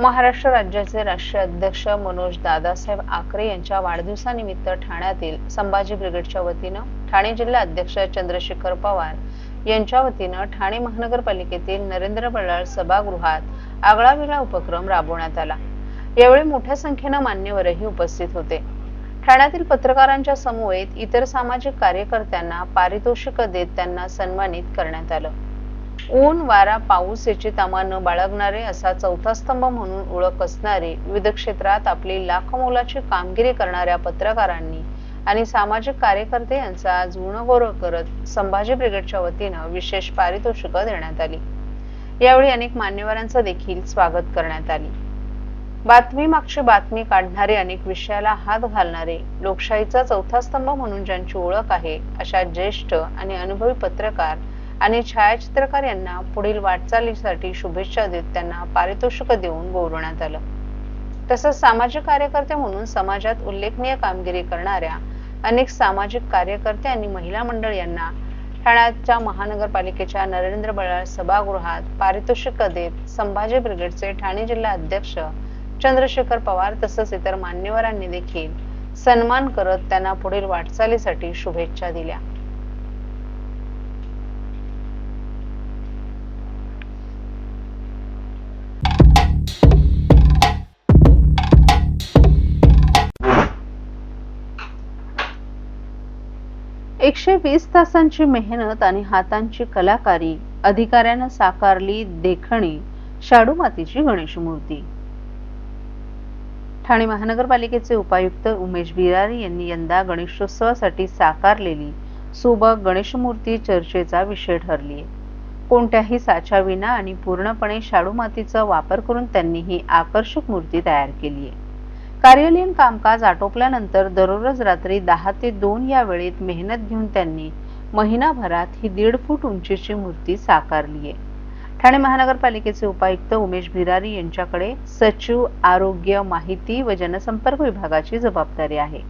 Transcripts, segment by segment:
महाराष्ट्र राज्याचे राष्ट्रीय अध्यक्ष मनोज दादासाहेब आकरे यांच्या वाढदिवसानिमित्त ठाण्यातील संभाजी ब्रिगेडच्या वतीनं ठाणे जिल्हा अध्यक्ष चंद्रशेखर पवार यांच्या वतीनं ठाणे महानगरपालिकेतील नरेंद्र बळाळ सभागृहात आगळावेगळा उपक्रम राबवण्यात आला. यावेळी मोठ्या संख्येनं मान्यवरही उपस्थित होते. ठाण्यातील पत्रकारांच्या समवेत इतर सामाजिक कार्यकर्त्यांना पारितोषिक देत त्यांना सन्मानित करण्यात आलं. ऊन वारा पाऊस याची तमा न बाळगणारे असा चौथा स्तंभ म्हणून ओळख असणारे विविध क्षेत्रात आपली लाखमोलाची कामगिरी करणाऱ्या पत्रकारांनी आणि सामाजिक कार्यकर्ते यांचा आज गुणगौरव करत संभाजी ब्रिगेडच्या वतीनं विशेष पारितोषिक देण्यात आली. यावेळी अनेक मान्यवरांचं देखील स्वागत करण्यात आले. बातमी मागची बातमी काढणारे अनेक विषयाला हात घालणारे लोकशाहीचा चौथा स्तंभ म्हणून ज्यांची ओळख आहे अशा ज्येष्ठ आणि अनुभवी पत्रकार आणि छायाचित्रकार यांना पुढील वाटचालीसाठी शुभेच्छा देत त्यांना पारितोषिक देऊन गौरवण्यात आलं. तसंच सामाजिक कार्यकर्ते म्हणून समाजात उल्लेखनीय कामगिरी करणाऱ्या अनेक सामाजिक कार्यकर्ते आणि महिला मंडळ यांना ठाण्याच्या महानगरपालिकेच्या नरेंद्र बळाळ सभागृहात पारितोषिक देत संभाजी ब्रिगेडचे ठाणे जिल्हा अध्यक्ष चंद्रशेखर पवार तसंच इतर मान्यवरांनी देखील सन्मान करत त्यांना पुढील वाटचालीसाठी शुभेच्छा दिल्या. वीस तासांची मेहनत आणि हातांची कलाकारी अधिकाऱ्यानं साकारली देखणी शाडू मातीची गणेश मूर्ती ठाणे महानगरपालिकेचे उपायुक्त उमेश बिरारी यांनी यंदा गणेशोत्सवासाठी साकारलेली सुबक गणेश मूर्ती चर्चेचा विषय ठरली आहे कोणत्याही साच्याविना आणि पूर्णपणे शाडू मातीचा वापर करून त्यांनी ही आकर्षक मूर्ती तयार केली आहे कार्यालयीन कामकाज आटोपल्यानंतर दररोज रात्री दहा ते दोन या वेळेत मेहनत घेऊन त्यांनी महिनाभरात ही दीड फूट उंचीची मूर्ती साकारली आहे. ठाणे महानगरपालिकेचे उपायुक्त उमेश भिरारी यांच्याकडे सचिव आरोग्य माहिती व जनसंपर्क विभागाची जबाबदारी आहे.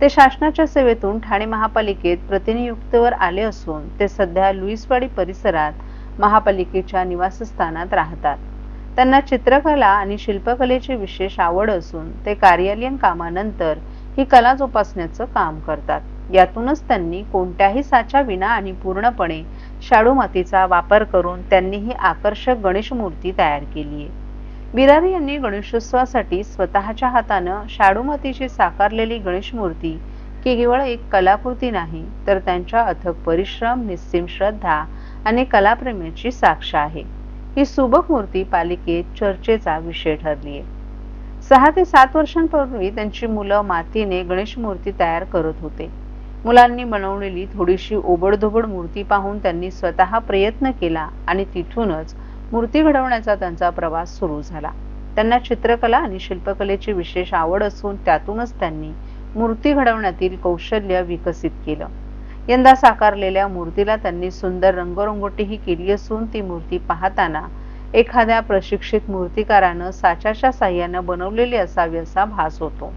ते शासनाच्या सेवेतून ठाणे महापालिकेत प्रतिनियुक्तीवर आले असून ते सध्या लुईसवाडी परिसरात महापालिकेच्या निवासस्थानात राहतात. त्यांना चित्रकला आणि शिल्पकलेची विशेष आवड असून ते कार्यालयीन कामानंतर ही कला जोपासण्याचं काम करतात. यातूनच त्यांनी कोणत्याही साच्या विना आणि पूर्णपणे शाडू मातीचा वापर करून त्यांनी ही आकर्षक गणेश मूर्ती तयार केली आहे. बिरारी यांनी गणेशोत्सवासाठी स्वतःच्या हातानं शाडू मातीची साकारलेली गणेश मूर्ती केवळ एक कलाकृती नाही तर त्यांच्या अथक परिश्रम निस्सीम श्रद्धा आणि कलाप्रेमीची साक्ष आहे. ही सुबक मूर्ती पालिकेत चर्चेचा विषय ठरली आहे सहा ते सात वर्षांपूर्वी त्यांची मुलं मातीने गणेश मूर्ती तयार करत होते. मुलांनी बनवलेली थोडीशी ओबडधोबड मूर्ती पाहून त्यांनी स्वतः प्रयत्न केला आणि तिथूनच मूर्ती घडवण्याचा त्यांचा प्रवास सुरू झाला. त्यांना चित्रकला आणि शिल्पकलेची विशेष आवड असून त्यातूनच त्यांनी मूर्ती घडवण्यातील कौशल्य विकसित केलं. यंदा साकारलेल्या मूर्तीला त्यांनी सुंदर रंगरंगोटीही केली असून ती मूर्ती पाहताना एखाद्या प्रशिक्षित मूर्तिकारानं साच्याच्या साह्यानं बनवलेली असावी असा भास होतो.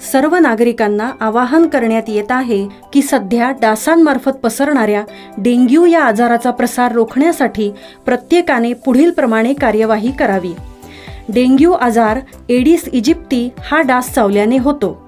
सर्व नागरिकांना आवाहन करण्यात येत आहे की सध्या डासांमार्फत पसरणाऱ्या डेंग्यू या आजाराचा प्रसार रोखण्यासाठी प्रत्येकाने पुढीलप्रमाणे कार्यवाही करावी. डेंग्यू आजार एडिस इजिप्ती हा डास चावल्याने होतो.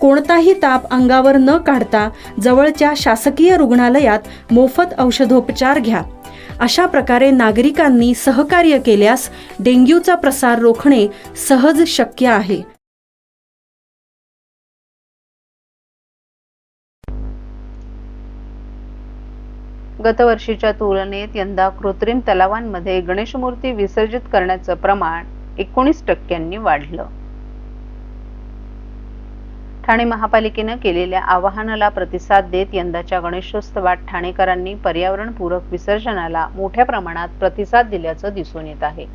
कोणताही ताप अंगावर न काढता जवळच्या शासकीय रुग्णालयात मोफत औषधोपचार घ्या. अशा प्रकारे नागरिकांनी सहकार्य केल्यास डेंग्यूचा प्रसार रोखणे सहज शक्य आहे. गतवर्षीच्या तुलनेत यंदा कृत्रिम तलावांमध्ये गणेशमूर्ती विसर्जित करण्याचं प्रमाण एकोणीस टक्क्यांनी वाढलं. ठाणे महापालिकेनं केलेल्या आवाहनाला प्रतिसाद देत यंदाच्या गणेशोत्सवात ठाणेकरांनी पर्यावरणपूरक विसर्जनाला मोठ्या प्रमाणात प्रतिसाद दिल्याचं दिसून येत आहे.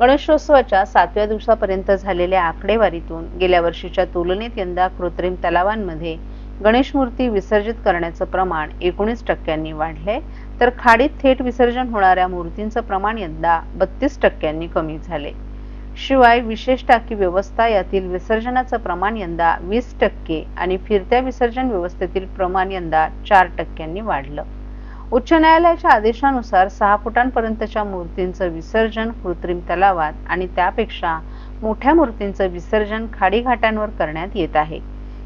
गणेशोत्सवाच्या सातव्या दिवसापर्यंत झालेल्या आकडेवारीतून गेल्या वर्षीच्या तुलनेत यंदा कृत्रिम तलावांमध्ये गणेश मूर्ती विसर्जित करण्याचं प्रमाण एकोणीस टक्क्यांनी वाढले तर खाडीत थेट विसर्जन होणाऱ्या मूर्तींचं प्रमाण यंदा बत्तीस टक्क्यांनी कमी झाले शिवाय विशेष टाकी व्यवस्था यातील विसर्जनाचं प्रमाण यंदा वीस टक्के आणि फिरत्या विसर्जन व्यवस्थेतील प्रमाण यंदा चार टक्क्यांनी वाढलं. उच्च न्यायालयाच्या आदेशानुसार सहा फुटांपर्यंतच्या मूर्तींचं विसर्जन कृत्रिम तलावात आणि त्यापेक्षा मोठ्या मूर्तींचं विसर्जन खाडी घाटांवर करण्यात येत आहे.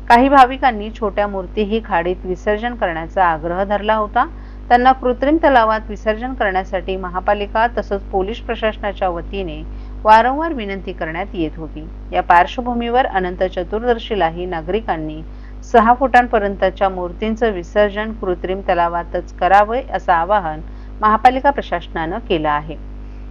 काही भाविकांनी छोट्या मूर्तीही खाडीत विसर्जन करण्याचा आग्रह धरला होता. त्यांना कृत्रिम तलावात विसर्जन करण्यासाठी महापालिका तसंच पोलीस प्रशासनाच्या वतीने वारंवार विनंती करण्यात येत होती. या पार्श्वभूमीवर अनंत चतुर्दशीलाही नागरिकांनी सहा फुटांपर्यंतच्या मूर्तींचं विसर्जन कृत्रिम तलावातच करावं असं आवाहन महापालिका प्रशासनानं केलं आहे.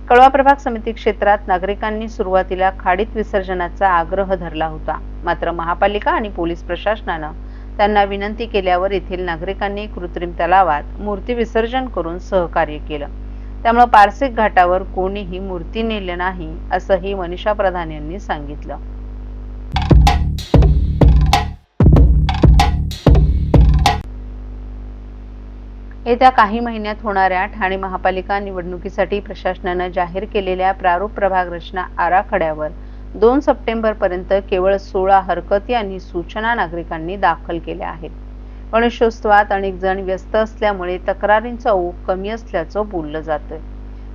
कळवा प्रभाग समिती क्षेत्रात नागरिकांनी सुरुवातीला खाडीत विसर्जनाचा आग्रह धरला होता. मात्र महापालिका आणि पोलीस प्रशासनानं त्यांना विनंती केल्यावर येथील नागरिकांनी कृत्रिम तलावात मूर्ती विसर्जन करून सहकार्य केलं. त्यामुळे पारसिक घाटावर कोणीही मूर्ती नेले नाही असंही मनीषा प्रधान यांनी सांगितलं. येत्या काही महिन्यात होणाऱ्या ठाणे महापालिका निवडणुकीसाठी प्रशासनानं जाहीर केलेल्या प्रारूप प्रभाग रचना आराखड्यावर दोन सप्टेंबर पर्यंत केवळ सोळा हरकती आणि सूचना नागरिकांनी दाखल केल्या आहेत. गणेशोत्सवात अनेक जण व्यस्त असल्यामुळे तक्रारींचा ओघ कमी असल्याचं बोललं जातं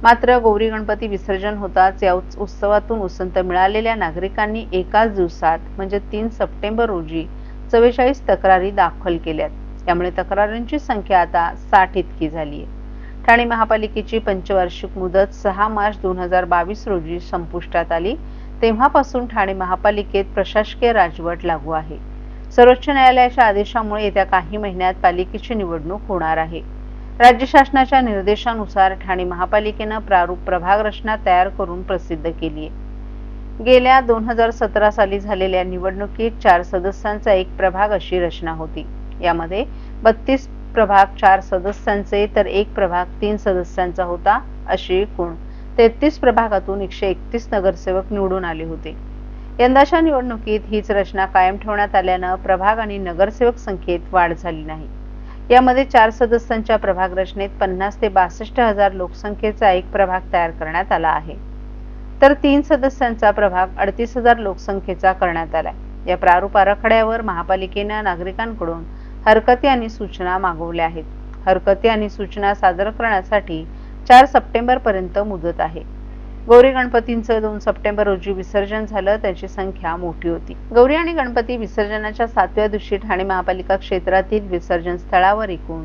मात्र गौरी गणपती विसर्जन होताच या उत्सवातून उसंत मिळालेल्या नागरिकांनी एकाच दिवसात म्हणजे तीन सप्टेंबर रोजी चव्वेचाळीस तक्रारी दाखल केल्यात. त्यामुळे तक्रारींची संख्या आता साठ इतकी झाली आहे ठाणे महापालिकेची पंचवार्षिक मुदत सहा मार्च दोन हजार बावीस रोजी संपुष्टात आली. तेव्हापासून ठाणे महापालिकेत प्रशासकीय राजवट लागू आहे. सर्वोच्च न्यायालयाच्या आदेशामुळे येत्या काही महिन्यात पालिकेची निवडणूक होणार आहे. राज्य शासनाच्या निर्देशानुसार ठाणे महापालिकेनं प्रारूप प्रभाग रचना तयार करून प्रसिद्ध केली आहे. गेल्या दोन हजार सतरा साली झालेल्या निवडणुकीत चार सदस्यांचा एक प्रभाग अशी रचना होती. यामध्ये बत्तीस प्रभाग चार सदस्यांचे तर एक प्रभाग तीन सदस्यांचा होता अशी एकूण तेहतीस प्रभागातून एकशे एकतीस नगरसेवक निवडून आले होते. यंदाच्या निवडणुकीत हीच रचना कायम ठेवण्यात आल्यानं प्रभाग आणि नगरसेवक संख्येत वाढ झाली नाही. यामध्ये चार सदस्यांच्या प्रभाग रचनेत पन्नास ते बासष्ट हजार लोकसंख्येचा एक प्रभाग तयार करण्यात आला आहे. तर तीन सदस्यांचा प्रभाग अडतीस हजार लोकसंख्येचा करण्यात आला या प्रारूप आराखड्यावर महापालिकेनं नागरिकांकडून हरकती आणि सूचना मागवल्या आहेत. हरकती आणि सूचना सादर करण्यासाठी चार सप्टेंबर पर्यंत मुदत आहे. गौरी गणपतींचं दोन सप्टेंबर रोजी विसर्जन झालं त्याची संख्या मोठी होती. गौरी आणि गणपती विसर्जनाच्या सातव्या दिवशी ठाणे महापालिका क्षेत्रातील विसर्जन स्थळावर एकूण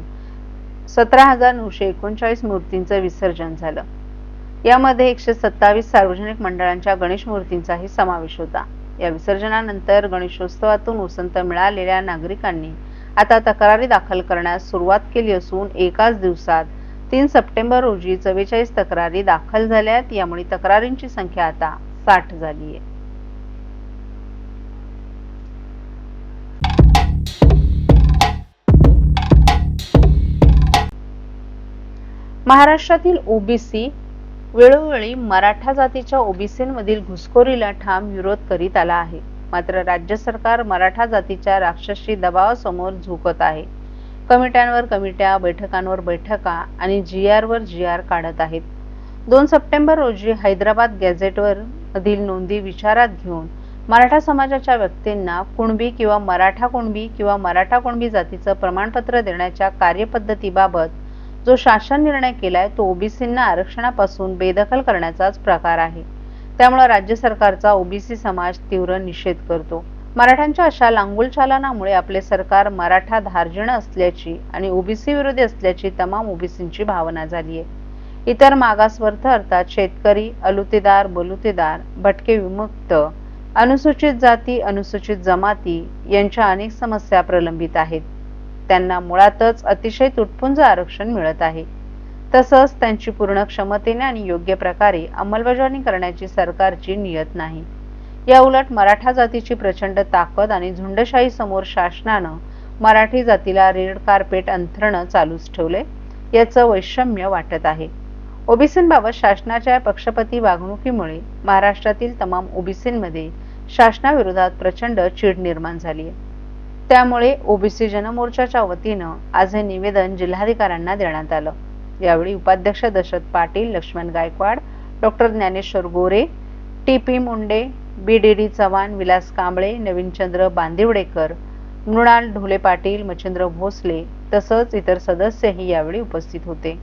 सतरा हजार नऊशे एकोणचाळीस मूर्तींचं विसर्जन झालं. यामध्ये एकशे सत्तावीस सार्वजनिक मंडळांच्या गणेश मूर्तींचाही समावेश होता. या विसर्जनानंतर गणेशोत्सवातून उसंत मिळालेल्या नागरिकांनी आता तक्रारी दाखल करण्यास सुरुवात केली असून एकाच दिवसात तीन सप्टेंबर रोजी चव्वेचाळीस तक्रारी दाखल झाल्यात. यामुळे तक्रारींची संख्या आता साठ झाली आहे महाराष्ट्रातील ओबीसी वेळोवेळी मराठा जातीच्या ओबीसींमधील घुसखोरीला ठाम विरोध करीत आला आहे. मात्र राज्य सरकार मराठा जातीच्या राक्षसी दबावासमोर झुकत आहे. कमिट्यांवर कमिट्या बैठकांवर बैठका आणि जी आरवर जी आर काढत आहेत. दोन सप्टेंबर रोजी हैदराबाद गॅझेटवर मधील नोंदी विचारात घेऊन मराठा समाजाच्या व्यक्तींना कुणबी किंवा मराठा कुणबी किंवा मराठा कुणबी जातीचं प्रमाणपत्र देण्याच्या कार्यपद्धतीबाबत जो शासन निर्णय केलाय तो ओबीसींना आरक्षणापासून बेदखल करण्याचाच प्रकार आहे. त्यामुळे राज्य सरकारचा ओबीसी समाज तीव्र निषेध करतो. मराठ्यांच्या अशा लांगुल चालनामुळे आपले सरकार मराठा धार्जिण असल्याची आणि ओबीसी विरोधी असल्याची तमाम ओबीसींची भावना झाली आहे. इतर मागासवर्थ अर्थात शेतकरी अलुतेदार बलुतेदार भटके विमुक्त अनुसूचित जाती अनुसूचित जमाती यांच्या अनेक समस्या प्रलंबित आहेत. त्यांना मुळातच अतिशय तुटपुंज आरक्षण मिळत आहे. तसंच त्यांची पूर्ण क्षमतेने आणि योग्य प्रकारे अंमलबजावणी करण्याची सरकारची नियत नाही. या उलट मराठा जातीची प्रचंड ताकद आणि झुंडशाही समोर शासनानं मराठी जातीला रेड कार्पेट अंथरणं चालूच ठेवले. याचं वैषम्य वाटत आहे. ओबीसींबाबत शासनाच्या पक्षपती वागणुकीमुळे महाराष्ट्रातील तमाम ओबीसींमध्ये शासनाविरोधात प्रचंड चीड निर्माण झाली आहे. त्यामुळे ओबीसी जनमोर्चाच्या वतीनं आज हे निवेदन जिल्हाधिकाऱ्यांना देण्यात आलं. यावेळी उपाध्यक्ष Dashrath Patil Laxman Gaikwad doctor Dnyaneshwar Gore T P Munde B D D Chavan Vilas Kamble Navinchandra Bandivadekar Mrunal Dhole Patil Machhindra Bhosale तसंच इतर सदस्यही यावेळी उपस्थित होते.